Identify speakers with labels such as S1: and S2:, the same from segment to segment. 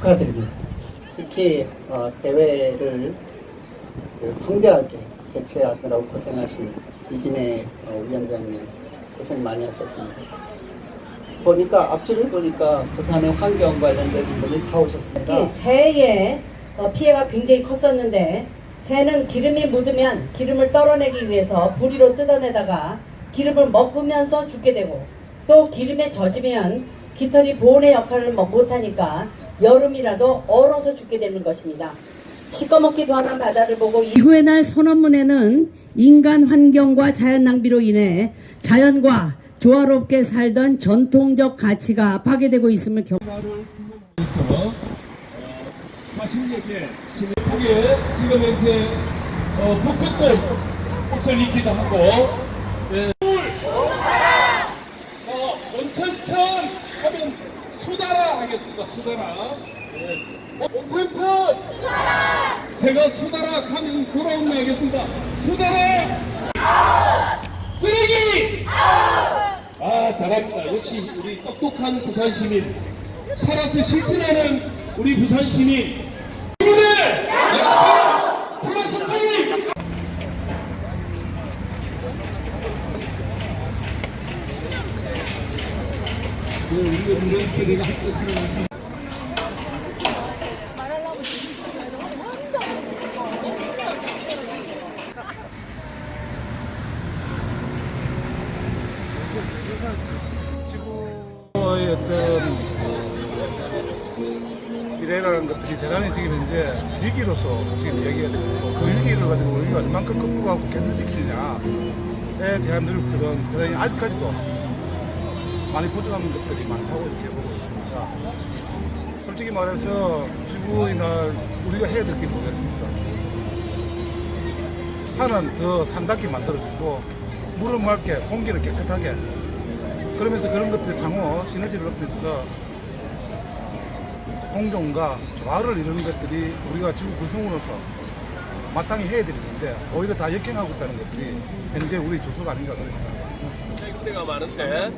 S1: 축하드립니다. 특히 어, 대회를 그 성대하게 개최하느라고 고생하신 이진혜 어, 위원장님 고생 많이 하셨습니다. 보니까 앞줄을 보니까 부산의 환경 관련된 분이 다 오셨습니다.
S2: 특히 새에 어, 피해가 굉장히 컸었는데 새는 기름이 묻으면 기름을 떨어내기 위해서 부리로 뜯어내다가 기름을 먹으면서 죽게 되고 또 기름에 젖으면 깃털이 보온의 역할을 뭐 못하니까 여름이라도 얼어서 죽게 되는 것입니다. 시꺼멓기도 하는 바다를 보고 이후의 날 선언문에는 인간 환경과 자연 낭비로 인해 자연과 조화롭게 살던 전통적 가치가 파괴되고 있음을 경
S3: 40여개 진흙하게 지금 현재 어, 북극도 옷을 입기도 하고 예. 어, 온천천 하면 하겠습니다. 수다라. 예. 어, 온천천 제가 수다라 하면 돌아오는 거 하겠습니다. 수다라! 쓰레기! 아 잘합니다. 역시 우리 똑똑한 부산 시민, 살아서 실천하는 우리 부산 시민.
S4: 지구의 어떤 미래라는 것들이 대단히 지금 현재 위기로서 지금 얘기가 되고 그 위기를 가지고 우리가 얼만큼 극복하고 개선시키느냐에 대한 노력들은 대단히 아직까지도 많이 부족한 것들이 많다고 이렇게 보고 있습니다. 솔직히 말해서 날 우리가 해야 될 게 뭐겠습니까? 산은 더 산답게 만들어주고 물은 맑게 공기를 깨끗하게 그러면서 그런 것들이 상호 시너지를 높이면서 공존과 조화를 이루는 것들이 우리가 지구 구성으로서 마땅히 해야 되는데 오히려 다 역행하고 있다는 것들이 현재 우리 주소가 아닌가 그렇습니다.
S3: 군대가 많은데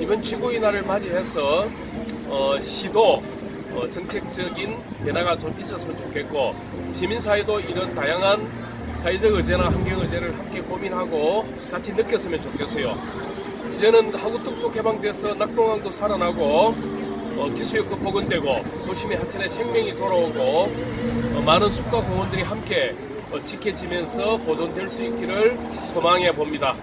S3: 이번 지구의 날을 맞이해서 어, 시도 어, 정책적인 변화가 좀 있었으면 좋겠고 시민사회도 이런 다양한 사회적 의제나 환경 의제를 함께 고민하고 같이 느꼈으면 좋겠어요. 이제는 하구뚝도 개방돼서 낙동강도 살아나고 어, 기수역도 복원되고 도심의 하천에 생명이 돌아오고 어, 많은 숲과 공원들이 함께 어, 지켜지면서 보존될 수 있기를 소망해 봅니다.